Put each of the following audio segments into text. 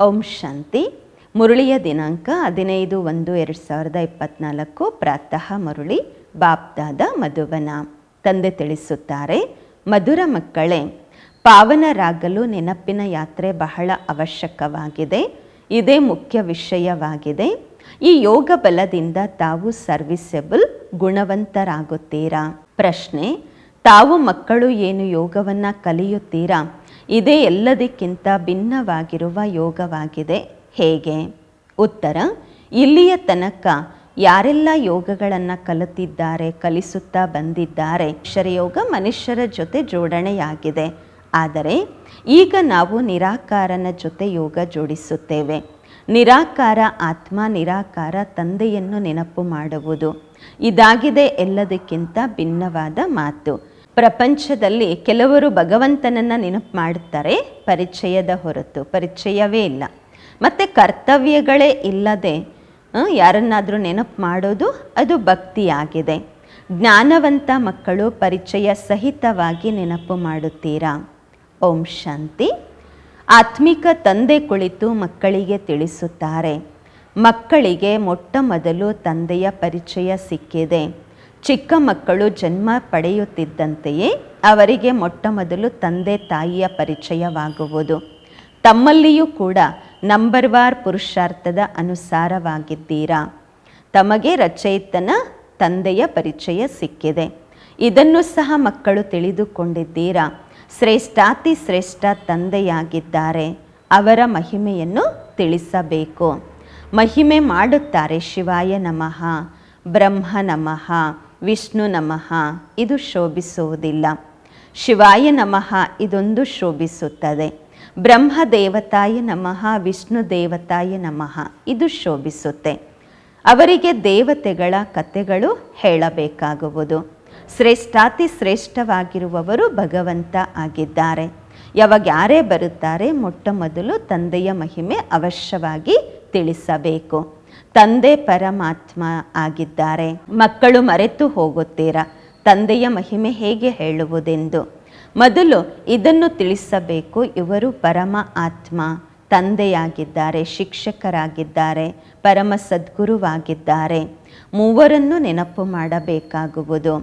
ಓಂ ಶಾಂತಿ. ಮುರುಳಿಯ ದಿನಾಂಕ ಹದಿನೈದು ಒಂದು ಎರಡು ಸಾವಿರದ ಇಪ್ಪತ್ತ್ನಾಲ್ಕು ಪ್ರಾತಃ ಮುರುಳಿ, ಬಾಪ್ದಾದ ಮಧುವನ. ತಂದೆ ತಿಳಿಸುತ್ತಾರೆ, ಮಧುರ ಮಕ್ಕಳೇ, ಪಾವನರಾಗಲು ನೆನಪಿನ ಯಾತ್ರೆ ಬಹಳ ಅವಶ್ಯಕವಾಗಿದೆ. ಇದೇ ಮುಖ್ಯ ವಿಷಯವಾಗಿದೆ. ಈ ಯೋಗ ಬಲದಿಂದ ತಾವು ಸರ್ವಿಸೆಬಲ್, ಗುಣವಂತರಾಗುತ್ತೀರಾ? ಪ್ರಶ್ನೆ ತಾವು ಮಕ್ಕಳು ಏನು ಯೋಗವನ್ನು ಕಲಿಯುತ್ತೀರಾ? ಇದೇ ಎಲ್ಲದಕ್ಕಿಂತ ಭಿನ್ನವಾಗಿರುವ ಯೋಗವಾಗಿದೆ. ಹೇಗೆ? ಉತ್ತರ, ಇಲ್ಲಿಯ ತನಕ ಯಾರೆಲ್ಲ ಯೋಗಗಳನ್ನು ಕಲಿತಿದ್ದಾರೆ, ಕಲಿಸುತ್ತಾ ಬಂದಿದ್ದಾರೆ, ಅಕ್ಷರಯೋಗ ಮನುಷ್ಯರ ಜೊತೆ ಜೋಡಣೆಯಾಗಿದೆ. ಆದರೆ ಈಗ ನಾವು ನಿರಾಕಾರನ ಜೊತೆ ಯೋಗ ಜೋಡಿಸುತ್ತೇವೆ. ನಿರಾಕಾರ ಆತ್ಮ, ನಿರಾಕಾರ ತಂದೆಯನ್ನು ನೆನಪು ಮಾಡುವುದು. ಇದಾಗಿದೆ ಎಲ್ಲದಕ್ಕಿಂತ ಭಿನ್ನವಾದ ಮಾತು. ಪ್ರಪಂಚದಲ್ಲಿ ಕೆಲವರು ಭಗವಂತನನ್ನು ನೆನಪು ಮಾಡುತ್ತಾರೆ, ಪರಿಚಯದ ಹೊರತು. ಪರಿಚಯವೇ ಇಲ್ಲ. ಮತ್ತು ಕರ್ತವ್ಯಗಳೇ ಇಲ್ಲದೆ ಯಾರನ್ನಾದರೂ ನೆನಪು ಮಾಡೋದು ಅದು ಭಕ್ತಿಯಾಗಿದೆ. ಜ್ಞಾನವಂತ ಮಕ್ಕಳು ಪರಿಚಯ ಸಹಿತವಾಗಿ ನೆನಪು ಮಾಡುತ್ತೀರಾ? ಓಂ ಶಾಂತಿ. ಆತ್ಮಿಕ ತಂದೆ ಕುಳಿತು ಮಕ್ಕಳಿಗೆ ತಿಳಿಸುತ್ತಾರೆ. ಮಕ್ಕಳಿಗೆ ಮೊಟ್ಟ ಮೊದಲು ತಂದೆಯ ಪರಿಚಯ ಸಿಕ್ಕಿದೆ. ಚಿಕ್ಕ ಮಕ್ಕಳು ಜನ್ಮ ಪಡೆಯುತ್ತಿದ್ದಂತೆಯೇ ಅವರಿಗೆ ಮೊಟ್ಟ ಮೊದಲು ತಂದೆ ತಾಯಿಯ ಪರಿಚಯವಾಗುವುದು. ತಮ್ಮಲ್ಲಿಯೂ ಕೂಡ ನಂಬರ್ ವಾರ್ ಪುರುಷಾರ್ಥದ ಅನುಸಾರವಾಗಿದ್ದೀರಾ? ತಮಗೆ ರಚಯಿತನ ತಂದೆಯ ಪರಿಚಯ ಸಿಕ್ಕಿದೆ. ಇದನ್ನು ಸಹ ಮಕ್ಕಳು ತಿಳಿದುಕೊಂಡಿದ್ದೀರಾ? ಶ್ರೇಷ್ಠಾತಿ ಶ್ರೇಷ್ಠ ತಂದೆಯಾಗಿದ್ದಾರೆ. ಅವರ ಮಹಿಮೆಯನ್ನು ತಿಳಿಸಬೇಕು. ಮಹಿಮೆ ಮಾಡುತ್ತಾರೆ ಶಿವಾಯ ನಮಃ, ಬ್ರಹ್ಮ ನಮಃ. ವಿಷ್ಣು ನಮಃ, ಇದು ಶೋಭಿಸುವುದಿಲ್ಲ. ಶಿವಾಯ ನಮಃ, ಇದೊಂದು ಶೋಭಿಸುತ್ತದೆ. ಬ್ರಹ್ಮ ದೇವತಾಯ ನಮಃ, ವಿಷ್ಣು ದೇವತಾಯ ನಮಃ, ಇದು ಶೋಭಿಸುತ್ತೆ. ಅವರಿಗೆ ದೇವತೆಗಳ ಕಥೆಗಳು ಹೇಳಬೇಕಾಗುವುದು. ಶ್ರೇಷ್ಠಾತಿ ಶ್ರೇಷ್ಠವಾಗಿರುವವರು ಭಗವಂತ ಆಗಿದ್ದಾರೆ. ಯಾವಾಗ ಯಾರೇ ಬರುತ್ತಾರೆ, ಮೊಟ್ಟ ಮೊದಲು ತಂದೆಯ ಮಹಿಮೆ ಅವಶ್ಯವಾಗಿ ತಿಳಿಸಬೇಕು. ತಂದೆ ಪರಮಾತ್ಮ ಆಗಿದ್ದಾರೆ. ಮಕ್ಕಳು ಮರೆತು ಹೋಗುತ್ತೀರಾ? ತಂದೆಯ ಮಹಿಮೆ ಹೇಗೆ ಹೇಳುವುದೆಂದು. ಮೊದಲು ಇದನ್ನು ತಿಳಿಸಬೇಕು. ಇವರು ಪರಮ ಆತ್ಮ, ತಂದೆಯಾಗಿದ್ದಾರೆ, ಶಿಕ್ಷಕರಾಗಿದ್ದಾರೆ, ಪರಮ ಸದ್ಗುರುವಾಗಿದ್ದಾರೆ. ಮೂವರನ್ನು ನೆನಪು ಮಾಡಬೇಕಾಗುವುದು.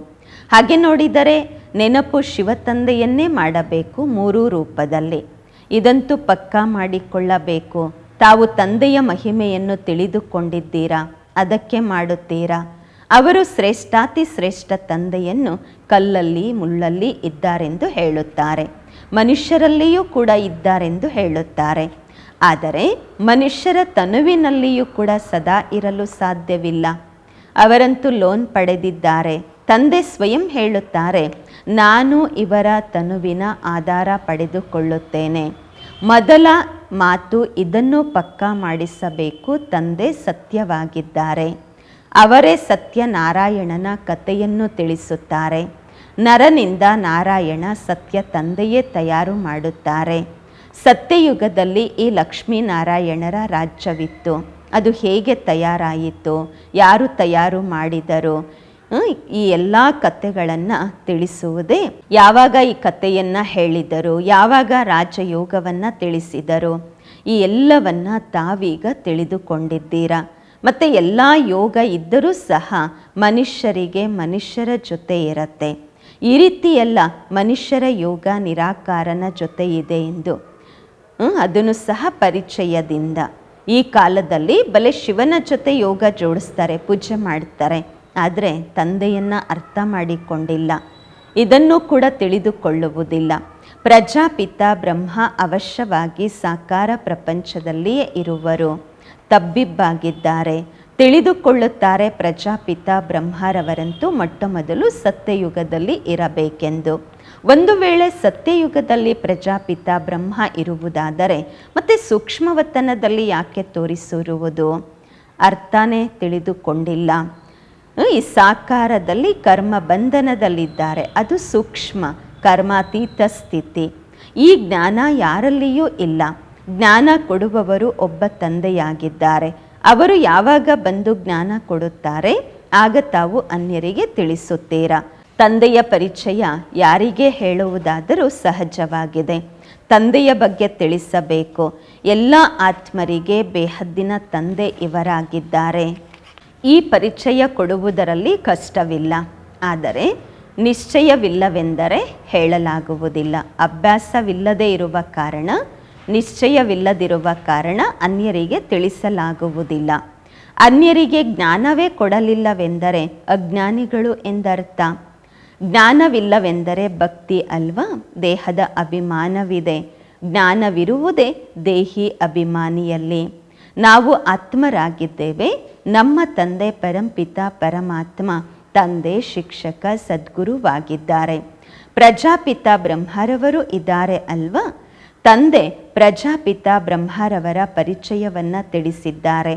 ಹಾಗೆ ನೋಡಿದರೆ ನೆನಪು ಶಿವತಂದೆಯನ್ನೇ ಮಾಡಬೇಕು ಮೂರೂ ರೂಪದಲ್ಲಿ. ಇದಂತೂ ಪಕ್ಕಾ ಮಾಡಿಕೊಳ್ಳಬೇಕು. ತಾವು ತಂದೆಯ ಮಹಿಮೆಯನ್ನು ತಿಳಿದುಕೊಂಡಿದ್ದೀರಾ? ಅದಕ್ಕೆ ಮಾಡುತ್ತೀರಾ? ಅವರು ಶ್ರೇಷ್ಠಾತಿ ಶ್ರೇಷ್ಠ ತಂದೆಯನ್ನು ಕಲ್ಲಲ್ಲಿ ಮುಳ್ಳಲ್ಲಿ ಇದ್ದಾರೆಂದು ಹೇಳುತ್ತಾರೆ. ಮನುಷ್ಯರಲ್ಲಿಯೂ ಕೂಡ ಇದ್ದಾರೆಂದು ಹೇಳುತ್ತಾರೆ. ಆದರೆ ಮನುಷ್ಯರ ತನುವಿನಲ್ಲಿಯೂ ಕೂಡ ಸದಾ ಇರಲು ಸಾಧ್ಯವಿಲ್ಲ. ಅವರಂತೂ ಲೋನ್ ಪಡೆದಿದ್ದಾರೆ. ತಂದೆ ಸ್ವಯಂ ಹೇಳುತ್ತಾರೆ, ನಾನು ಇವರ ತನುವಿನ ಆಧಾರ ಪಡೆದುಕೊಳ್ಳುತ್ತೇನೆ. ಮೊದಲ ಮಾತು ಇದನ್ನು ಪಕ್ಕಾ ಮಾಡಿಸಬೇಕು, ತಂದೆ ಸತ್ಯವಾಗಿದ್ದಾರೆ. ಅವರೇ ಸತ್ಯನಾರಾಯಣನ ಕಥೆಯನ್ನು ತಿಳಿಸುತ್ತಾರೆ. ನರನಿಂದ ನಾರಾಯಣ ಸತ್ಯ ತಂದೆಯೇ ತಯಾರು ಮಾಡುತ್ತಾರೆ. ಸತ್ಯಯುಗದಲ್ಲಿ ಈ ಲಕ್ಷ್ಮೀನಾರಾಯಣರ ರಾಜ್ಯವಿತ್ತು. ಅದು ಹೇಗೆ ತಯಾರಾಯಿತು? ಯಾರು ತಯಾರು ಮಾಡಿದರು? ಈ ಎಲ್ಲ ಕಥೆಗಳನ್ನು ತಿಳಿಸುವುದೇ. ಯಾವಾಗ ಈ ಕಥೆಯನ್ನು ಹೇಳಿದರು, ಯಾವಾಗ ರಾಜಯೋಗವನ್ನು ತಿಳಿಸಿದರು, ಈ ಎಲ್ಲವನ್ನು ತಾವೀಗ ತಿಳಿದುಕೊಂಡಿದ್ದೀರಾ. ಮತ್ತು ಎಲ್ಲ ಯೋಗ ಇದ್ದರೂ ಸಹ ಮನುಷ್ಯರಿಗೆ ಮನುಷ್ಯರ ಜೊತೆ ಇರತ್ತೆ. ಈ ರೀತಿಯೆಲ್ಲ ಮನುಷ್ಯರ ಯೋಗ ನಿರಾಕಾರನ ಜೊತೆ ಇದೆ ಎಂದು. ಅದನ್ನು ಸಹ ಪರಿಚಯದಿಂದ. ಈ ಕಾಲದಲ್ಲಿ ಬಲೆ ಶಿವನ ಜೊತೆ ಯೋಗ ಜೋಡಿಸ್ತಾರೆ, ಪೂಜೆ ಮಾಡ್ತಾರೆ. ಆದರೆ ತಂದೆಯನ್ನು ಅರ್ಥ ಮಾಡಿಕೊಂಡಿಲ್ಲ. ಇದನ್ನು ಕೂಡ ತಿಳಿದುಕೊಳ್ಳುವುದಿಲ್ಲ. ಪ್ರಜಾಪಿತ ಬ್ರಹ್ಮ ಅವಶ್ಯವಾಗಿ ಸಾಕಾರ ಪ್ರಪಂಚದಲ್ಲಿಯೇ ಇರುವರು. ತಬ್ಬಿಬ್ಬಾಗಿದ್ದಾರೆ. ತಿಳಿದುಕೊಳ್ಳುತ್ತಾರೆ ಪ್ರಜಾಪಿತ ಬ್ರಹ್ಮರವರಂತೂ ಮೊಟ್ಟ ಮೊದಲು ಸತ್ಯಯುಗದಲ್ಲಿ ಇರಬೇಕೆಂದು. ಒಂದು ವೇಳೆ ಸತ್ಯಯುಗದಲ್ಲಿ ಪ್ರಜಾಪಿತ ಬ್ರಹ್ಮ ಇರುವುದಾದರೆ ಮತ್ತೆ ಸೂಕ್ಷ್ಮವತನದಲ್ಲಿ ಯಾಕೆ ತೋರಿಸಿರುವುದು? ಅರ್ಥನೇ ತಿಳಿದುಕೊಂಡಿಲ್ಲ. ಈ ಸಾಕಾರದಲ್ಲಿ ಕರ್ಮ ಬಂಧನದಲ್ಲಿದ್ದಾರೆ. ಅದು ಸೂಕ್ಷ್ಮ. ಕರ್ಮಾತೀತ ಸ್ಥಿತಿ. ಈ ಜ್ಞಾನ ಯಾರಲ್ಲಿಯೂ ಇಲ್ಲ. ಜ್ಞಾನ ಕೊಡುವವರು ಒಬ್ಬ ತಂದೆಯಾಗಿದ್ದಾರೆ. ಅವರು ಯಾವಾಗ ಬಂದು ಜ್ಞಾನ ಕೊಡುತ್ತಾರೆ? ಆಗ ತಾವು ಅನ್ಯರಿಗೆ ತಿಳಿಸುತ್ತೀರಾ? ತಂದೆಯ ಪರಿಚಯ ಯಾರಿಗೆ ಹೇಳುವುದಾದರೂ ಸಹಜವಾಗಿದೆ. ತಂದೆಯ ಬಗ್ಗೆ ತಿಳಿಸಬೇಕು. ಎಲ್ಲ ಆತ್ಮರಿಗೆ ಬೇಹದ್ದಿನ ತಂದೆ ಇವರಾಗಿದ್ದಾರೆ. ಈ ಪರಿಚಯ ಕೊಡುವುದರಲ್ಲಿ ಕಷ್ಟವಿಲ್ಲ. ಆದರೆ ನಿಶ್ಚಯವಿಲ್ಲವೆಂದರೆ ಹೇಳಲಾಗುವುದಿಲ್ಲ. ಅಭ್ಯಾಸವಿಲ್ಲದೆ ಇರುವ ಕಾರಣ, ನಿಶ್ಚಯವಿಲ್ಲದಿರುವ ಕಾರಣ ಅನ್ಯರಿಗೆ ತಿಳಿಸಲಾಗುವುದಿಲ್ಲ. ಅನ್ಯರಿಗೆ ಜ್ಞಾನವೇ ಕೊಡಲಿಲ್ಲವೆಂದರೆ ಅಜ್ಞಾನಿಗಳು ಎಂದರ್ಥ. ಜ್ಞಾನವಿಲ್ಲವೆಂದರೆ ಭಕ್ತಿ ಅಲ್ವಾ? ದೇಹದ ಅಭಿಮಾನವಿದೆ. ಜ್ಞಾನವಿರುವುದೇ ದೇಹಿ ಅಭಿಮಾನಿಯಲ್ಲಿ. ನಾವು ಆತ್ಮರಾಗಿದ್ದೇವೆ. ನಮ್ಮ ತಂದೆ ಪರಂಪಿತ ಪರಮಾತ್ಮ, ತಂದೆ ಶಿಕ್ಷಕ ಸದ್ಗುರುವಾಗಿದ್ದಾರೆ. ಪ್ರಜಾಪಿತ ಬ್ರಹ್ಮರವರು ಇದ್ದಾರೆ ಅಲ್ವಾ? ತಂದೆ ಪ್ರಜಾಪಿತ ಬ್ರಹ್ಮರವರ ಪರಿಚಯವನ್ನು ತಿಳಿಸಿದ್ದಾರೆ.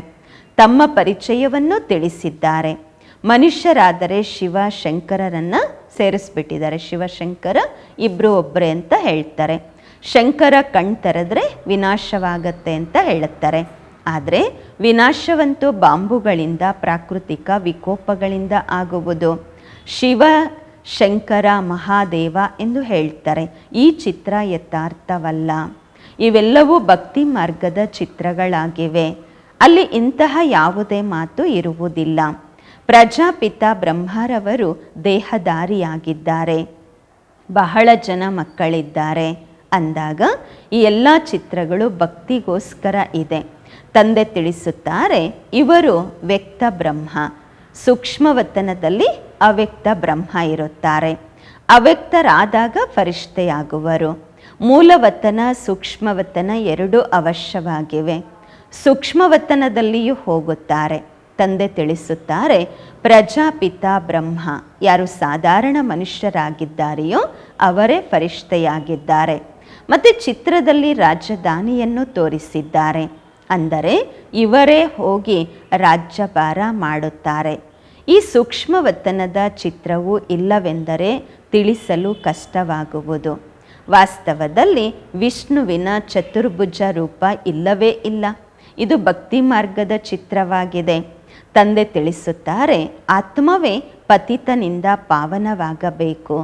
ತಮ್ಮ ಪರಿಚಯವನ್ನು ತಿಳಿಸಿದ್ದಾರೆ. ಮನುಷ್ಯರಾದರೆ ಶಿವ ಶಂಕರರನ್ನ ಸೇರಿಸ್ಬಿಟ್ಟಿದ್ದಾರೆ. ಶಿವಶಂಕರ ಇಬ್ಬರು ಒಬ್ಬರೇ ಅಂತ ಹೇಳ್ತಾರೆ. ಶಂಕರ ಕಣ್ ತೆರೆದ್ರೆ ವಿನಾಶವಾಗತ್ತೆ ಅಂತ ಹೇಳುತ್ತಾರೆ ಆದರೆ ವಿನಾಶವಂತೂ ಬಾಂಬುಗಳಿಂದ, ಪ್ರಾಕೃತಿಕ ವಿಕೋಪಗಳಿಂದ ಆಗುವುದು. ಶಿವ, ಶಂಕರ, ಮಹಾದೇವ ಎಂದು ಹೇಳ್ತಾರೆ. ಈ ಚಿತ್ರ ಯಥಾರ್ಥವಲ್ಲ. ಇವೆಲ್ಲವೂ ಭಕ್ತಿ ಮಾರ್ಗದ ಚಿತ್ರಗಳಾಗಿವೆ. ಅಲ್ಲಿ ಇಂತಹ ಯಾವುದೇ ಮಾತು ಇರುವುದಿಲ್ಲ. ಪ್ರಜಾಪಿತ ಬ್ರಹ್ಮರವರು ದೇಹದಾರಿಯಾಗಿದ್ದಾರೆ ಬಹಳ ಜನ ಮಕ್ಕಳಿದ್ದಾರೆ. ಅಂದಾಗ ಈ ಎಲ್ಲ ಚಿತ್ರಗಳು ಭಕ್ತಿಗೋಸ್ಕರ ಇದೆ. ತಂದೆ ತಿಳಿಸುತ್ತಾರೆ, ಇವರು ವ್ಯಕ್ತ ಬ್ರಹ್ಮ. ಸೂಕ್ಷ್ಮವತನದಲ್ಲಿ ಅವ್ಯಕ್ತ ಬ್ರಹ್ಮ ಇರುತ್ತಾರೆ. ಅವ್ಯಕ್ತರಾದಾಗ ಫರಿಷ್ಠೆಯಾಗುವರು. ಮೂಲವತನ, ಸೂಕ್ಷ್ಮವತನ ಎರಡೂ ಅವಶ್ಯವಾಗಿವೆ. ಸೂಕ್ಷ್ಮವತನದಲ್ಲಿಯೂ ಹೋಗುತ್ತಾರೆ. ತಂದೆ ತಿಳಿಸುತ್ತಾರೆ ಪ್ರಜಾಪಿತ ಬ್ರಹ್ಮ. ಯಾರು ಸಾಧಾರಣ ಮನುಷ್ಯರಾಗಿದ್ದಾರೆಯೋ ಅವರೇ ಫರಿಷ್ಠೆಯಾಗಿದ್ದಾರೆ. ಮತ್ತು ಚಿತ್ರದಲ್ಲಿ ರಾಜಧಾನಿಯನ್ನು ತೋರಿಸಿದ್ದಾರೆ. ಅಂದರೆ ಇವರೇ ಹೋಗಿ ರಾಜ್ಯಭಾರ ಮಾಡುತ್ತಾರೆ. ಈ ಸೂಕ್ಷ್ಮವತನದ ಚಿತ್ರವು ಇಲ್ಲವೆಂದರೆ ತಿಳಿಸಲು ಕಷ್ಟವಾಗುವುದು. ವಾಸ್ತವದಲ್ಲಿ ವಿಷ್ಣುವಿನ ಚತುರ್ಭುಜ ರೂಪ ಇಲ್ಲವೇ ಇಲ್ಲ. ಇದು ಭಕ್ತಿ ಮಾರ್ಗದ ಚಿತ್ರವಾಗಿದೆ. ತಂದೆ ತಿಳಿಸುತ್ತಾರೆ, ಆತ್ಮವೇ ಪತಿತನಿಂದ ಪಾವನವಾಗಬೇಕು.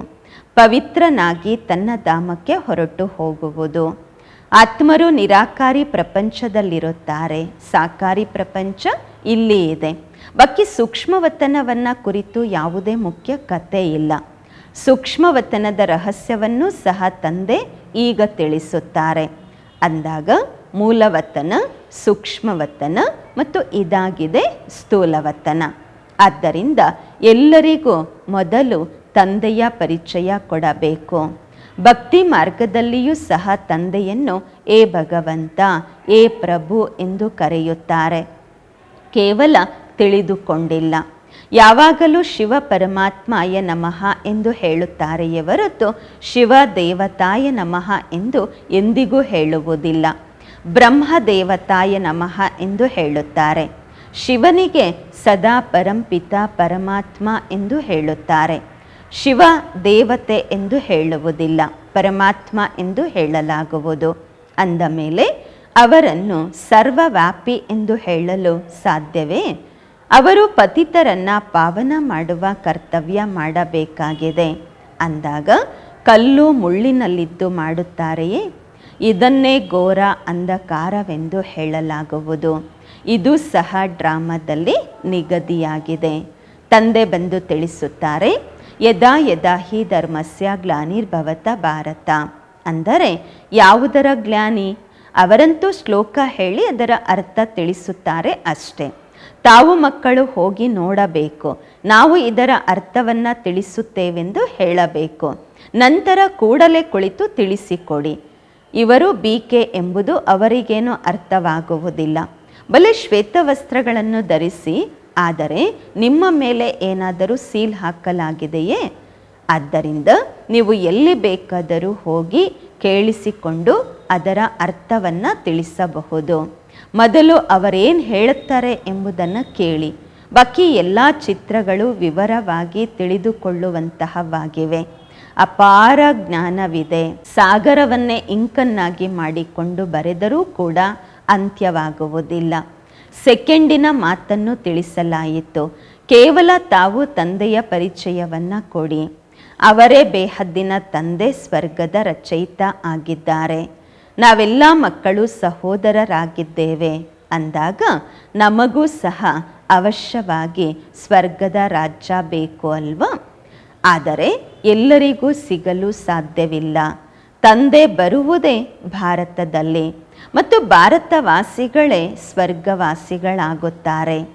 ಪವಿತ್ರನಾಗಿ ತನ್ನ ಧಾಮಕ್ಕೆ ಹೊರಟು ಹೋಗುವುದು. ಆತ್ಮರು ನಿರಾಕಾರಿ ಪ್ರಪಂಚದಲ್ಲಿರುತ್ತಾರೆ. ಸಾಕಾರಿ ಪ್ರಪಂಚ ಇಲ್ಲಿ ಇದೆ. ಬಾಕಿ ಸೂಕ್ಷ್ಮವತನವನ್ನು ಕುರಿತು ಯಾವುದೇ ಮುಖ್ಯ ಕತೆ ಇಲ್ಲ. ಸೂಕ್ಷ್ಮವತನದ ರಹಸ್ಯವನ್ನು ಸಹ ತಂದೆ ಈಗ ತಿಳಿಸುತ್ತಾರೆ. ಅಂದಾಗ ಮೂಲವತನ, ಸೂಕ್ಷ್ಮವತನ ಮತ್ತು ಇದಾಗಿದೆ ಸ್ಥೂಲವತನ. ಆದ್ದರಿಂದ ಎಲ್ಲರಿಗೂ ಮೊದಲು ತಂದೆಯ ಪರಿಚಯ ಕೊಡಬೇಕು. ಭಕ್ತಿ ಮಾರ್ಗದಲ್ಲಿಯೂ ಸಹ ತಂದೆಯನ್ನು ಏ ಭಗವಂತ, ಏ ಪ್ರಭು ಎಂದು ಕರೆಯುತ್ತಾರೆ. ಕೇವಲ ತಿಳಿದುಕೊಂಡಿಲ್ಲ. ಯಾವಾಗಲೂ ಶಿವ ಪರಮಾತ್ಮಾಯ ನಮಃ ಎಂದು ಹೇಳುತ್ತಾರೆಯೇ ಹೊರತು ಶಿವ ದೇವತಾಯ ನಮಃ ಎಂದು ಎಂದಿಗೂ ಹೇಳುವುದಿಲ್ಲ. ಬ್ರಹ್ಮ ದೇವತಾಯ ನಮಃ ಎಂದು ಹೇಳುತ್ತಾರೆ. ಶಿವನಿಗೆ ಸದಾ ಪರಂಪಿತ ಪರಮಾತ್ಮ ಎಂದು ಹೇಳುತ್ತಾರೆ. ಶಿವ ದೇವತೆ ಎಂದು ಹೇಳುವುದಿಲ್ಲ, ಪರಮಾತ್ಮ ಎಂದು ಹೇಳಲಾಗುವುದು. ಅಂದ ಮೇಲೆ ಅವರನ್ನು ಸರ್ವವ್ಯಾಪಿ ಎಂದು ಹೇಳಲು ಸಾಧ್ಯವೇ? ಅವರು ಪತಿತರನ್ನು ಪಾವನ ಮಾಡುವ ಕರ್ತವ್ಯ ಮಾಡಬೇಕಾಗಿದೆ. ಅಂದಾಗ ಕಲ್ಲು ಮುಳ್ಳಿನಲ್ಲಿದ್ದು ಮಾಡುತ್ತಾರೆಯೇ? ಇದನ್ನೇ ಘೋರ ಅಂಧಕಾರವೆಂದು ಹೇಳಲಾಗುವುದು. ಇದು ಸಹ ಡ್ರಾಮಾದಲ್ಲಿ ನಿಗದಿಯಾಗಿದೆ. ತಂದೆ ಬಂದು ತಿಳಿಸುತ್ತಾರೆ ಯದಾ ಯದಾ ಹಿ ಧರ್ಮಸ್ಯ ಗ್ಲಾನಿರ್ಭವತ ಭಾರತ. ಅಂದರೆ ಯಾವುದರ ಗ್ಲಾನಿ? ಅವರಂತೂ ಶ್ಲೋಕ ಹೇಳಿ ಅದರ ಅರ್ಥ ತಿಳಿಸುತ್ತಾರೆ ಅಷ್ಟೇ. ತಾವು ಮಕ್ಕಳು ಹೋಗಿ ನೋಡಬೇಕು. ನಾವು ಇದರ ಅರ್ಥವನ್ನು ತಿಳಿಸುತ್ತೇವೆಂದು ಹೇಳಬೇಕು. ನಂತರ ಕೂಡಲೇ ಕುಳಿತು ತಿಳಿಸಿಕೊಡಿ. ಇವರು ಬೀಕೆ ಎಂಬುದು ಅವರಿಗೇನು ಅರ್ಥವಾಗುವುದಿಲ್ಲ. ಬಲೆ ಶ್ವೇತ ವಸ್ತ್ರಗಳನ್ನು ಧರಿಸಿ ಆದರೆ ನಿಮ್ಮ ಮೇಲೆ ಏನಾದರೂ ಸೀಲ್ ಹಾಕಲಾಗಿದೆಯೇ? ಆದ್ದರಿಂದ ನೀವು ಎಲ್ಲಿ ಬೇಕಾದರೂ ಹೋಗಿ ಕೇಳಿಸಿಕೊಂಡು ಅದರ ಅರ್ಥವನ್ನು ತಿಳಿಸಬಹುದು. ಮೊದಲು ಅವರೇನು ಹೇಳುತ್ತಾರೆ ಎಂಬುದನ್ನು ಕೇಳಿ. ಬಾಕಿ ಎಲ್ಲ ಚಿತ್ರಗಳು ವಿವರವಾಗಿ ತಿಳಿದುಕೊಳ್ಳುವಂತಹವಾಗಿವೆ. ಅಪಾರ ಜ್ಞಾನವಿದೆ. ಸಾಗರವನ್ನೇ ಇಂಕನ್ನಾಗಿ ಮಾಡಿಕೊಂಡು ಬರೆದರೂ ಕೂಡ ಅಂತ್ಯವಾಗುವುದಿಲ್ಲ. ಸೆಕೆಂಡಿನ ಮಾತನ್ನು ತಿಳಿಸಲಾಯಿತು. ಕೇವಲ ತಾವು ತಂದೆಯ ಪರಿಚಯವನ್ನು ಕೊಡಿ. ಅವರೇ ಬೇಹದ್ದಿನ ತಂದೆ ಸ್ವರ್ಗದ ರಚಯಿತ ಆಗಿದ್ದಾರೆ. ನಾವೆಲ್ಲ ಮಕ್ಕಳು ಸಹೋದರರಾಗಿದ್ದೇವೆ. ಅಂದಾಗ ನಮಗೂ ಸಹ ಅವಶ್ಯವಾಗಿ ಸ್ವರ್ಗದ ರಾಜ್ಯ ಬೇಕು ಅಲ್ವಾ? ಆದರೆ ಎಲ್ಲರಿಗೂ ಸಿಗಲು ಸಾಧ್ಯವಿಲ್ಲ. ತಂದೆ ಬರುವುದೇ ಭಾರತದಲ್ಲಿ. ಮತ್ತು ಭಾರತವಾಸಿಗಳೇ ಸ್ವರ್ಗವಾಸಿಗಳಾಗುತ್ತಾರೆ.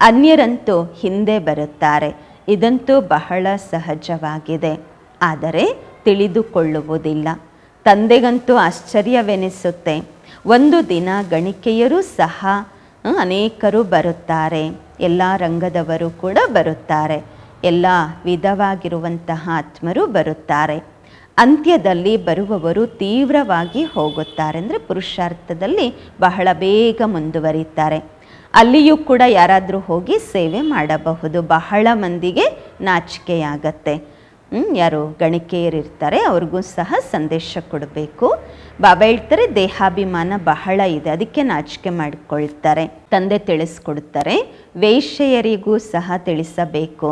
ಅನ್ಯರಂತೂ ಹಿಂದೆ ಬರುತ್ತಾರೆ. ಇದಂತೂ ಬಹಳ ಸಹಜವಾಗಿದೆ. ಆದರೆ ತಿಳಿದುಕೊಳ್ಳುವುದಿಲ್ಲ. ತಂದೆಗಂತೂ ಆಶ್ಚರ್ಯವೆನಿಸುತ್ತೆ. ಒಂದು ದಿನ ಗಣಿಕೆಯರು ಸಹ ಅನೇಕರು ಬರುತ್ತಾರೆ. ಎಲ್ಲ ರಂಗದವರು ಕೂಡ ಬರುತ್ತಾರೆ. ಎಲ್ಲ ವಿಧವಾಗಿರುವಂತಹ ಆತ್ಮರು ಬರುತ್ತಾರೆ. ಅಂತ್ಯದಲ್ಲಿ ಬರುವವರು ತೀವ್ರವಾಗಿ ಹೋಗುತ್ತಾರೆ ಅಂದರೆ ಪುರುಷಾರ್ಥದಲ್ಲಿ ಬಹಳ ಬೇಗ ಮುಂದುವರಿತಾರೆ ಅಲ್ಲಿಯೂ ಕೂಡ ಯಾರಾದರೂ ಹೋಗಿ ಸೇವೆ ಮಾಡಬಹುದು. ಬಹಳ ಮಂದಿಗೆ ನಾಚಿಕೆಯಾಗತ್ತೆ. ಯಾರು ಗಣಿಕೆಯರಿರ್ತಾರೆ, ಅವ್ರಿಗೂ ಸಹ ಸಂದೇಶ ಕೊಡಬೇಕು. ಬಾಬಾ ಹೇಳ್ತಾರೆ, ದೇಹಾಭಿಮಾನ ಬಹಳ ಇದೆ, ಅದಕ್ಕೆ ನಾಚಿಕೆ ಮಾಡಿಕೊಳ್ತಾರೆ. ತಂದೆ ತಿಳಿಸ್ಕೊಡ್ತಾರೆ, ವೇಶ್ಯೆಯರಿಗೂ ಸಹ ತಿಳಿಸಬೇಕು.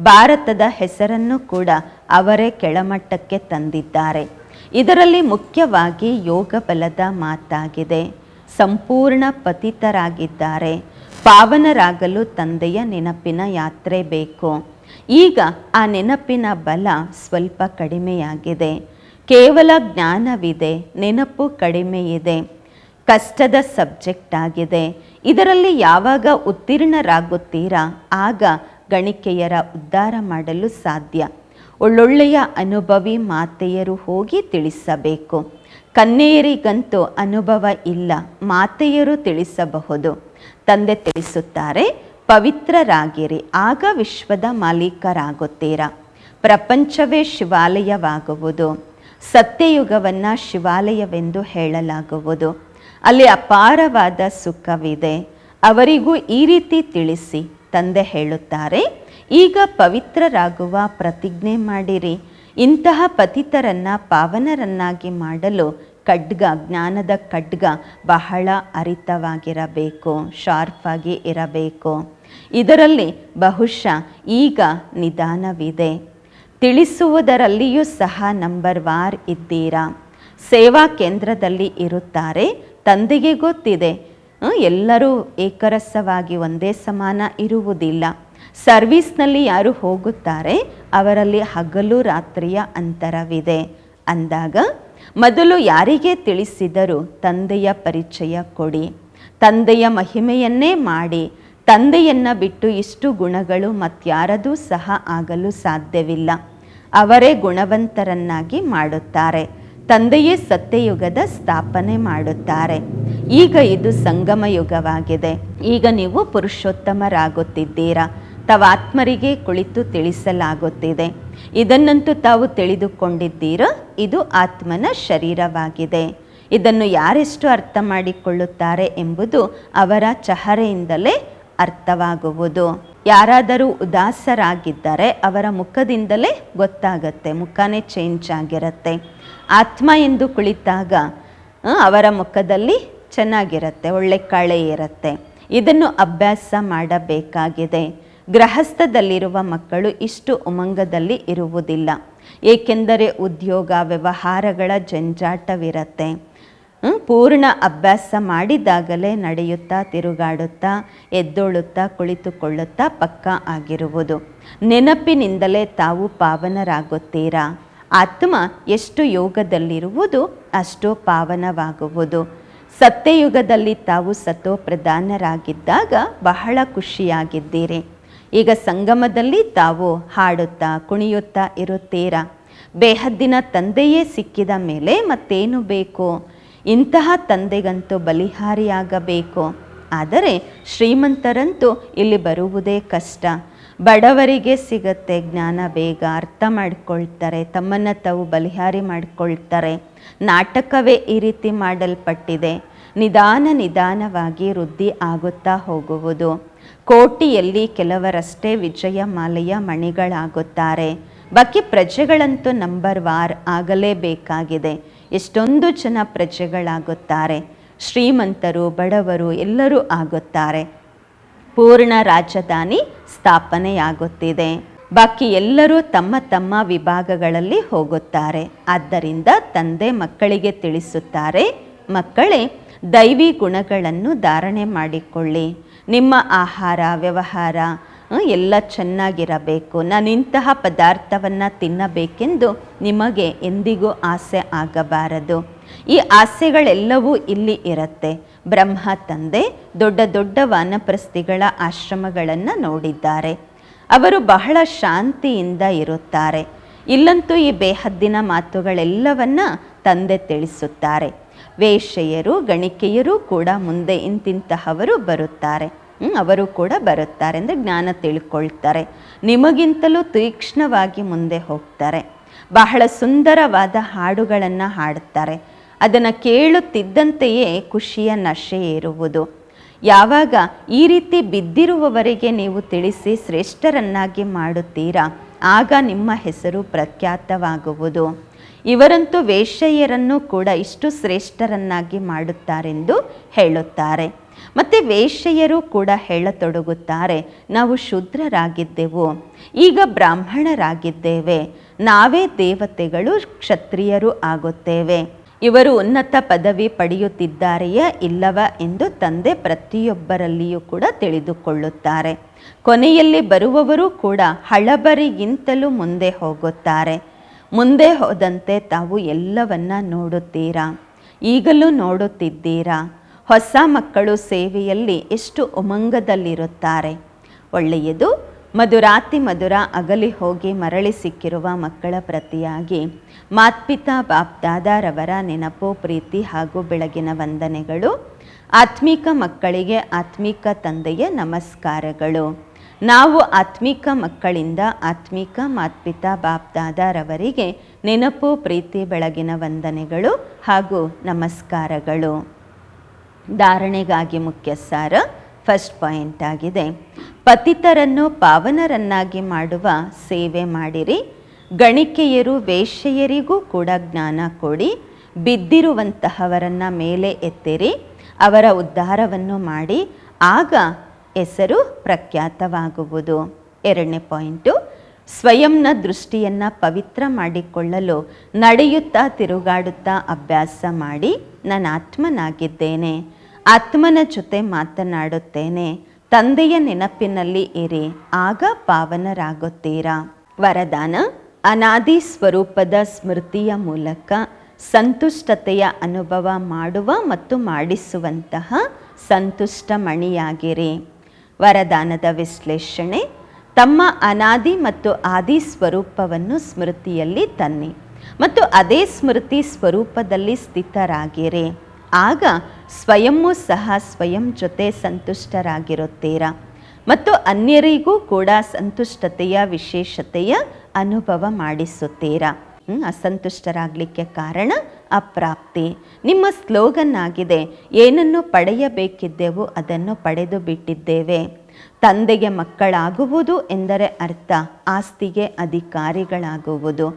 ಭಾರತದ ಹೆಸರನ್ನು ಕೂಡ ಅವರೇ ಕೆಳಮಟ್ಟಕ್ಕೆ ತಂದಿದ್ದಾರೆ. ಇದರಲ್ಲಿ ಮುಖ್ಯವಾಗಿ ಯೋಗ ಬಲದ ಮಾತಾಗಿದೆ. ಸಂಪೂರ್ಣ ಪತಿತರಾಗಿದ್ದಾರೆ. ಪಾವನರಾಗಲು ತಂದೆಯ ನೆನಪಿನ ಯಾತ್ರೆ ಬೇಕು. ಈಗ ಆ ನೆನಪಿನ ಬಲ ಸ್ವಲ್ಪ ಕಡಿಮೆಯಾಗಿದೆ. ಕೇವಲ ಜ್ಞಾನವಿದೆ, ನೆನಪು ಕಡಿಮೆ ಇದೆ ಕಷ್ಟದ ಸಬ್ಜೆಕ್ಟ್ ಆಗಿದೆ. ಇದರಲ್ಲಿ ಯಾವಾಗ ಉತ್ತೀರ್ಣರಾಗುತ್ತೀರಾ, ಆಗ ಗಣಿಕೆಯರ ಉದ್ಧಾರ ಮಾಡಲು ಸಾಧ್ಯ. ಒಳ್ಳೊಳ್ಳೆಯ ಅನುಭವಿ ಮಾತೆಯರು ಹೋಗಿ ತಿಳಿಸಬೇಕು. ಕನ್ನೆಯರಿಗಂತೂ ಅನುಭವ ಇಲ್ಲ, ಮಾತೆಯರು ತಿಳಿಸಬಹುದು. ತಂದೆ ತಿಳಿಸುತ್ತಾರೆ, ಪವಿತ್ರರಾಗಿರಿ, ಆಗ ವಿಶ್ವದ ಮಾಲೀಕರಾಗುತ್ತೀರಾ. ಪ್ರಪಂಚವೇ ಶಿವಾಲಯವಾಗುವುದು. ಸತ್ಯಯುಗವನ್ನು ಶಿವಾಲಯವೆಂದು ಹೇಳಲಾಗುವುದು. ಅಲ್ಲಿ ಅಪಾರವಾದ ಸುಖವಿದೆ. ಅವರಿಗೂ ಈ ರೀತಿ ತಿಳಿಸಿ. ತಂದೆ ಹೇಳುತ್ತಾರೆ, ಈಗ ಪವಿತ್ರರಾಗುವ ಪ್ರತಿಜ್ಞೆ ಮಾಡಿರಿ. ಇಂತಹ ಪತಿತರನ್ನ ಪಾವನರನ್ನಾಗಿ ಮಾಡಲು ಖಡ್ಗ, ಜ್ಞಾನದ ಖಡ್ಗ ಬಹಳ ಅರಿತವಾಗಿರಬೇಕು ಶಾರ್ಪ್ ಆಗಿ ಇರಬೇಕು. ಇದರಲ್ಲಿ ಬಹುಶಃ ಈಗ ನಿಧಾನವಿದೆ. ತಿಳಿಸುವುದರಲ್ಲಿಯೂ ಸಹ ನಂಬರ್ ವಾರ್ ಇದ್ದೀರಾ? ಸೇವಾ ಕೇಂದ್ರದಲ್ಲಿ ಇರುತ್ತಾರೆ, ತಂದೆಗೆ ಗೊತ್ತಿದೆ ಎಲ್ಲರೂ ಏಕರಸವಾಗಿ ಒಂದೇ ಸಮಾನ ಇರುವುದಿಲ್ಲ. ಸರ್ವಿಸ್ನಲ್ಲಿ ಯಾರು ಹೋಗುತ್ತಾರೆ, ಅವರಲ್ಲಿ ಹಗಲು ರಾತ್ರಿಯ ಅಂತರವಿದೆ. ಅಂದಾಗ, ಮೊದಲು ಯಾರಿಗೆ ತಿಳಿಸಿದರೂ ತಂದೆಯ ಪರಿಚಯ ಕೊಡಿ. ತಂದೆಯ ಮಹಿಮೆಯನ್ನೇ ಮಾಡಿ. ತಂದೆಯನ್ನ ಬಿಟ್ಟು ಇಷ್ಟು ಗುಣಗಳು ಮತ್ಯಾರದೂ ಸಹ ಆಗಲು ಸಾಧ್ಯವಿಲ್ಲ. ಅವರೇ ಗುಣವಂತರನ್ನಾಗಿ ಮಾಡುತ್ತಾರೆ. ತಂದೆಯೇ ಸತ್ಯಯುಗದ ಸ್ಥಾಪನೆ ಮಾಡುತ್ತಾರೆ. ಈಗ ಇದು ಸಂಗಮ ಯುಗವಾಗಿದೆ ಈಗ ನೀವು ಪುರುಷೋತ್ತಮರಾಗುತ್ತಿದ್ದೀರಾ. ತಾವು ಆತ್ಮರಿಗೆ ಕುಳಿತು ತಿಳಿಸಲಾಗುತ್ತಿದೆ. ಇದನ್ನಂತೂ ತಾವು ತಿಳಿದುಕೊಂಡಿದ್ದೀರೋ. ಇದು ಆತ್ಮನ ಶರೀರವಾಗಿದೆ. ಇದನ್ನು ಯಾರೆಷ್ಟು ಅರ್ಥ ಮಾಡಿಕೊಳ್ಳುತ್ತಾರೆ ಎಂಬುದು ಅವರ ಚಹರೆಯಿಂದಲೇ ಅರ್ಥವಾಗುವುದು. ಯಾರಾದರೂ ಉದಾಸರಾಗಿದ್ದರೆ ಅವರ ಮುಖದಿಂದಲೇ ಗೊತ್ತಾಗತ್ತೆ, ಮುಖನೇ ಚೇಂಜ್ ಆಗಿರುತ್ತೆ. ಆತ್ಮ ಎಂದು ಕುಳಿತಾಗ ಅವರ ಮುಖದಲ್ಲಿ ಚೆನ್ನಾಗಿರುತ್ತೆ, ಒಳ್ಳೆ ಕಳೆ ಇರುತ್ತೆ. ಇದನ್ನು ಅಭ್ಯಾಸ ಮಾಡಬೇಕಾಗಿದೆ. ಗೃಹಸ್ಥದಲ್ಲಿರುವ ಮಕ್ಕಳು ಇಷ್ಟು ಉಮಂಗದಲ್ಲಿ ಇರುವುದಿಲ್ಲ. ಏಕೆಂದರೆ ಉದ್ಯೋಗ, ವ್ಯವಹಾರಗಳ ಜಂಜಾಟವಿರತ್ತೆ. ಪೂರ್ಣ ಅಭ್ಯಾಸ ಮಾಡಿದಾಗಲೇ ನಡೆಯುತ್ತಾ, ತಿರುಗಾಡುತ್ತಾ, ಎದ್ದೊಳುತ್ತಾ, ಕುಳಿತುಕೊಳ್ಳುತ್ತಾ ಪಕ್ಕ ಆಗಿರುವುದು. ನೆನಪಿನಿಂದಲೇ ತಾವು ಪಾವನರಾಗುತ್ತೀರಾ? ಆತ್ಮ ಎಷ್ಟು ಯೋಗದಲ್ಲಿರುವುದು, ಅಷ್ಟು ಪಾವನವಾಗುವುದು. ಸತ್ಯಯುಗದಲ್ಲಿ ತಾವು ಸತೋ ಪ್ರಧಾನರಾಗಿದ್ದಾಗ ಬಹಳ ಖುಷಿಯಾಗಿದ್ದೀರಿ. ಈಗ ಸಂಗಮದಲ್ಲಿ ತಾವು ಹಾಡುತ್ತಾ, ಕುಣಿಯುತ್ತಾ ಇರುತ್ತೀರಾ? ಬೇಹದ್ದಿನ ತಂದೆಯೇ ಸಿಕ್ಕಿದ ಮೇಲೆ ಮತ್ತೇನು ಬೇಕು? ಇಂತಹ ತಂದೆಗಂತೂ ಬಲಿಹಾರಿಯಾಗಬೇಕು. ಆದರೆ ಶ್ರೀಮಂತರಂತೂ ಇಲ್ಲಿ ಬರುವುದೇ ಕಷ್ಟ. ಬಡವರಿಗೆ ಸಿಗತ್ತೆ ಜ್ಞಾನ ಬೇಗ, ಅರ್ಥ ಮಾಡಿಕೊಳ್ತಾರೆ, ತಮ್ಮನ್ನು ತಾವು ಬಲಿಹಾರಿ ಮಾಡಿಕೊಳ್ತಾರೆ. ನಾಟಕವೇ ಈ ರೀತಿ ಮಾಡಲ್ಪಟ್ಟಿದೆ. ನಿಧಾನ ನಿಧಾನವಾಗಿ ವೃದ್ಧಿ ಆಗುತ್ತಾ ಹೋಗುವುದು. ಕೋಟಿಯಲ್ಲಿ ಕೆಲವರಷ್ಟೇ ವಿಜಯ ಮಾಲೆಯ ಮಣಿಗಳಾಗುತ್ತಾರೆ. ಬಾಕಿ ಪ್ರಜೆಗಳಂತೂ ನಂಬರ್ ವಾರ್ ಆಗಲೇಬೇಕಾಗಿದೆ. ಎಷ್ಟೊಂದು ಜನ ಪ್ರಜೆಗಳಾಗುತ್ತಾರೆ. ಶ್ರೀಮಂತರು, ಬಡವರು ಎಲ್ಲರೂ ಆಗುತ್ತಾರೆ. ಪೂರ್ಣ ರಾಜಧಾನಿ ಸ್ಥಾಪನೆಯಾಗುತ್ತಿದೆ. ಬಾಕಿ ಎಲ್ಲರೂ ತಮ್ಮ ತಮ್ಮ ವಿಭಾಗಗಳಲ್ಲಿ ಹೋಗುತ್ತಾರೆ. ಆದ್ದರಿಂದ ತಂದೆ ಮಕ್ಕಳಿಗೆ ತಿಳಿಸುತ್ತಾರೆ, ಮಕ್ಕಳೇ, ದೈವಿ ಗುಣಗಳನ್ನು ಧಾರಣೆ ಮಾಡಿಕೊಳ್ಳಿ. ನಿಮ್ಮ ಆಹಾರ, ವ್ಯವಹಾರ ಎಲ್ಲ ಚೆನ್ನಾಗಿರಬೇಕು. ನಾನು ಇಂತಹ ಪದಾರ್ಥವನ್ನು ತಿನ್ನಬೇಕೆಂದು ನಿಮಗೆ ಎಂದಿಗೂ ಆಸೆ ಆಗಬಾರದು. ಈ ಆಸೆಗಳೆಲ್ಲವೂ ಇಲ್ಲಿ ಇರುತ್ತೆ. ಬ್ರಹ್ಮ ತಂದೆ ದೊಡ್ಡ ದೊಡ್ಡ ವಾನಪ್ರಸ್ಥಿಗಳ ಆಶ್ರಮಗಳನ್ನು ನೋಡಿದ್ದಾರೆ. ಅವರು ಬಹಳ ಶಾಂತಿಯಿಂದ ಇರುತ್ತಾರೆ. ಇಲ್ಲಂತೂ ಈ ಬೇಹದ್ದಿನ ಮಾತುಗಳೆಲ್ಲವನ್ನ ತಂದೆ ತಿಳಿಸುತ್ತಾರೆ. ವೇಶ್ಯೆಯರು, ಗಣಿಕೆಯರು ಕೂಡ ಮುಂದೆ ಇಂತಿಂತಹವರು ಬರುತ್ತಾರೆ. ಅವರು ಕೂಡ ಬರುತ್ತಾರೆ ಅಂದರೆ ಜ್ಞಾನ ತಿಳ್ಕೊಳ್ತಾರೆ. ನಿಮಗಿಂತಲೂ ತೀಕ್ಷ್ಣವಾಗಿ ಮುಂದೆ ಹೋಗ್ತಾರೆ. ಬಹಳ ಸುಂದರವಾದ ಹಾಡುಗಳನ್ನು ಹಾಡುತ್ತಾರೆ. ಅದನ್ನು ಕೇಳುತ್ತಿದ್ದಂತೆಯೇ ಖುಷಿಯ ನಶೆ ಇರುವುದು ಯಾವಾಗ ಈ ರೀತಿ ಬಿದ್ದಿರುವವರಿಗೆ ನೀವು ತಿಳಿಸಿ ಶ್ರೇಷ್ಠರನ್ನಾಗಿ ಮಾಡುತ್ತೀರಾ? ಆಗ ನಿಮ್ಮ ಹೆಸರು ಪ್ರಖ್ಯಾತವಾಗುವುದು. ಇವರಂತೂ ವೇಶ್ಯೆಯರನ್ನು ಕೂಡ ಇಷ್ಟು ಶ್ರೇಷ್ಠರನ್ನಾಗಿ ಮಾಡುತ್ತಾರೆಂದು ಹೇಳುತ್ತಾರೆ. ಮತ್ತು ವೇಶ್ಯೆಯರು ಕೂಡ ಹೇಳತೊಡಗುತ್ತಾರೆ, ನಾವು ಶೂದ್ರರಾಗಿದ್ದೆವು, ಈಗ ಬ್ರಾಹ್ಮಣರಾಗಿದ್ದೇವೆ, ನಾವೇ ದೇವತೆಗಳು ಕ್ಷತ್ರಿಯರು ಆಗುತ್ತೇವೆ. ಇವರು ಉನ್ನತ ಪದವಿ ಪಡೆಯುತ್ತಿದ್ದಾರೆಯೇ ಇಲ್ಲವ ಎಂದು ತಂದೆ ಪ್ರತಿಯೊಬ್ಬರಲ್ಲಿಯೂ ಕೂಡ ತಿಳಿದುಕೊಳ್ಳುತ್ತಾರೆ. ಕೊನೆಯಲ್ಲಿ ಬರುವವರು ಕೂಡ ಹಳಬರಿಗಿಂತಲೂ ಮುಂದೆ ಹೋಗುತ್ತಾರೆ. ಮುಂದೆ ಹೋದಂತೆ ತಾವು ಎಲ್ಲವನ್ನ ನೋಡುತ್ತೀರಾ? ಈಗಲೂ ನೋಡುತ್ತಿದ್ದೀರಾ? ಹೊಸ ಮಕ್ಕಳು ಸೇವೆಯಲ್ಲಿ ಎಷ್ಟು ಉಮಂಗದಲ್ಲಿರುತ್ತಾರೆ. ಒಳ್ಳೆಯದು, ಮಧುರಾತಿ ಮಧುರ ಅಗಲಿ ಹೋಗಿ ಮರಳಿ ಸಿಕ್ಕಿರುವ ಮಕ್ಕಳ ಪ್ರತಿಯಾಗಿ ಮಾತ್ಪಿತಾ ಬಾಪ್ ದಾದಾರವರ ನೆನಪು, ಪ್ರೀತಿ ಹಾಗೂ ಬೆಳಗಿನ ವಂದನೆಗಳು, ಆತ್ಮಿಕ ಮಕ್ಕಳಿಗೆ ಆತ್ಮಿಕ ತಂದೆಯ ನಮಸ್ಕಾರಗಳು. ನಾವು ಆತ್ಮಿಕ ಮಕ್ಕಳಿಂದ ಆತ್ಮಿಕ ಮಾತ್ಪಿತಾ ಬಾಪ್ ದಾದಾರವರಿಗೆ ನೆನಪು, ಪ್ರೀತಿ, ಬೆಳಗಿನ ವಂದನೆಗಳು ಹಾಗೂ ನಮಸ್ಕಾರಗಳು. ಧಾರಣೆಗಾಗಿ ಮುಖ್ಯ ಸಾರ ಫಸ್ಟ್ ಪಾಯಿಂಟ್ ಆಗಿದೆ. ಪತಿತರನ್ನು ಪಾವನರನ್ನಾಗಿ ಮಾಡುವ ಸೇವೆ ಮಾಡಿರಿ. ಗಣಿಕೆಯರು ವೇಶ್ಯೆಯರಿಗೂ ಕೂಡ ಜ್ಞಾನ ಕೊಡಿ. ಬಿದ್ದಿರುವಂತಹವರನ್ನು ಮೇಲೆ ಎತ್ತಿರಿ. ಅವರ ಉದ್ಧಾರವನ್ನು ಮಾಡಿ. ಆಗ ಹೆಸರು ಪ್ರಖ್ಯಾತವಾಗುವುದು. ಎರಡನೇ ಪಾಯಿಂಟು. ಸ್ವಯಂನ ದೃಷ್ಟಿಯನ್ನು ಪವಿತ್ರ ಮಾಡಿಕೊಳ್ಳಲು ನಡೆಯುತ್ತಾ ತಿರುಗಾಡುತ್ತಾ ಅಭ್ಯಾಸ ಮಾಡಿ. ನಾನು ಆತ್ಮನಾಗಿದ್ದೇನೆ ಆತ್ಮನ ಜೊತೆ ಮಾತನಾಡುತ್ತೇನೆ. ತಂದೆಯ ನೆನಪಿನಲ್ಲಿ ಇರಿ, ಆಗ ಪಾವನರಾಗುತ್ತೀರಾ? ವರದಾನ, ಅನಾದಿ ಸ್ವರೂಪದ ಸ್ಮೃತಿಯ ಮೂಲಕ ಸಂತುಷ್ಟತೆಯ ಅನುಭವ ಮಾಡುವ ಮತ್ತು ಮಾಡಿಸುವಂತಹ ಸಂತುಷ್ಟ ಮಣಿಯಾಗಿರಿ. ವರದಾನದ ವಿಶ್ಲೇಷಣೆ, ತಮ್ಮ ಅನಾದಿ ಮತ್ತು ಆದಿ ಸ್ವರೂಪವನ್ನು ಸ್ಮೃತಿಯಲ್ಲಿ ತನ್ನಿ ಮತ್ತು ಅದೇ ಸ್ಮೃತಿ ಸ್ವರೂಪದಲ್ಲಿ ಸ್ಥಿತರಾಗಿರಿ. ಆಗ ಸ್ವಯಂವೂ ಸಹ ಸ್ವಯಂ ಜೊತೆ ಸಂತುಷ್ಟರಾಗಿರುತ್ತೀರಾ. ಮತ್ತು ಅನ್ಯರಿಗೂ ಕೂಡ ಸಂತುಷ್ಟತೆಯ ವಿಶೇಷತೆಯ ಅನುಭವ ಮಾಡಿಸುತ್ತೀರಾ. ಅಸಂತುಷ್ಟರಾಗಲಿಕ್ಕೆ ಕಾರಣ ಅಪ್ರಾಪ್ತಿ. ನಿಮ್ಮ ಸ್ಲೋಗನ್ ಆಗಿದೆ ಏನನ್ನು ಪಡೆಯಬೇಕಿದ್ದೆವು ಅದನ್ನು ಪಡೆದು ಬಿಟ್ಟಿದ್ದೇವೆ. ತಂದೆಗೆ ಮಕ್ಕಳಾಗುವುದು ಎಂದರೆ ಅರ್ಥ, ಆಸ್ತಿಗೆ ಅಧಿಕಾರಿಗಳಾಗುವುದು.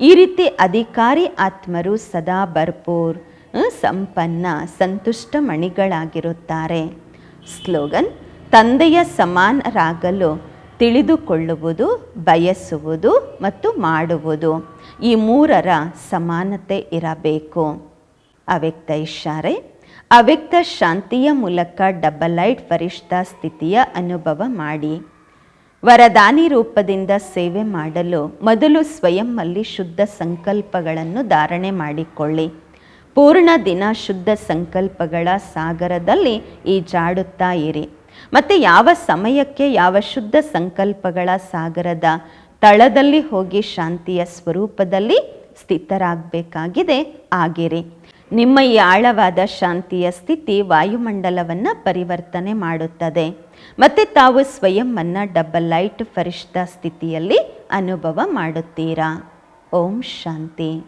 ಈ ರೀತಿ ಅಧಿಕಾರಿ ಆತ್ಮರು ಸದಾ ಭರ್ಪೂರ್. ಸಂಪನ್ನ ಸಂತುಷ್ಟ ಮಣಿಗಳಾಗಿರುತ್ತಾರೆ ಸ್ಲೋಗನ್, ತಂದೆಯ ಸಮಾನರಾಗಲು ತಿಳಿದುಕೊಳ್ಳುವುದು, ಬಯಸುವುದು ಮತ್ತು ಮಾಡುವುದು. ಈ ಮೂರರ ಸಮಾನತೆ ಇರಬೇಕು. ಅವ್ಯಕ್ತ ಇಷಾರೆ ಅವ್ಯಕ್ತ ಶಾಂತಿಯ ಮೂಲಕ ಡಬ್ಬಲೈಟ್ ವರಿಷ್ಠ ಸ್ಥಿತಿಯ ಅನುಭವ ಮಾಡಿ. ವರದಾನಿ ರೂಪದಿಂದ ಸೇವೆ ಮಾಡಲು ಮೊದಲು ಸ್ವಯಂನಲ್ಲಿ ಶುದ್ಧ ಸಂಕಲ್ಪಗಳನ್ನು ಧಾರಣೆ ಮಾಡಿಕೊಳ್ಳಿ. ಪೂರ್ಣ ದಿನ ಶುದ್ಧ ಸಂಕಲ್ಪಗಳ ಸಾಗರದಲ್ಲಿ ಈಜಾಡುತ್ತಾ ಇರಿ. ಮತ್ತು ಯಾವ ಸಮಯಕ್ಕೆ ಯಾವ ಶುದ್ಧ ಸಂಕಲ್ಪಗಳ ಸಾಗರದ ತಳದಲ್ಲಿ ಹೋಗಿ ಶಾಂತಿಯ ಸ್ವರೂಪದಲ್ಲಿ ಸ್ಥಿತರಾಗಬೇಕಾಗಿದೆ, ಆಗಿರಿ. ನಿಮ್ಮ ಈ ಆಳವಾದ ಶಾಂತಿಯ ಸ್ಥಿತಿ ವಾಯುಮಂಡಲವನ್ನು ಪರಿವರ್ತನೆ ಮಾಡುತ್ತದೆ. ಮತ್ತು ತಾವು ಸ್ವಯಂವನ್ನು ಡಬಲ್ ಲೈಟ್ ಫರಿಷ್ಠ ಸ್ಥಿತಿಯಲ್ಲಿ ಅನುಭವ ಮಾಡುತ್ತೀರಾ. ಓಂ ಶಾಂತಿ.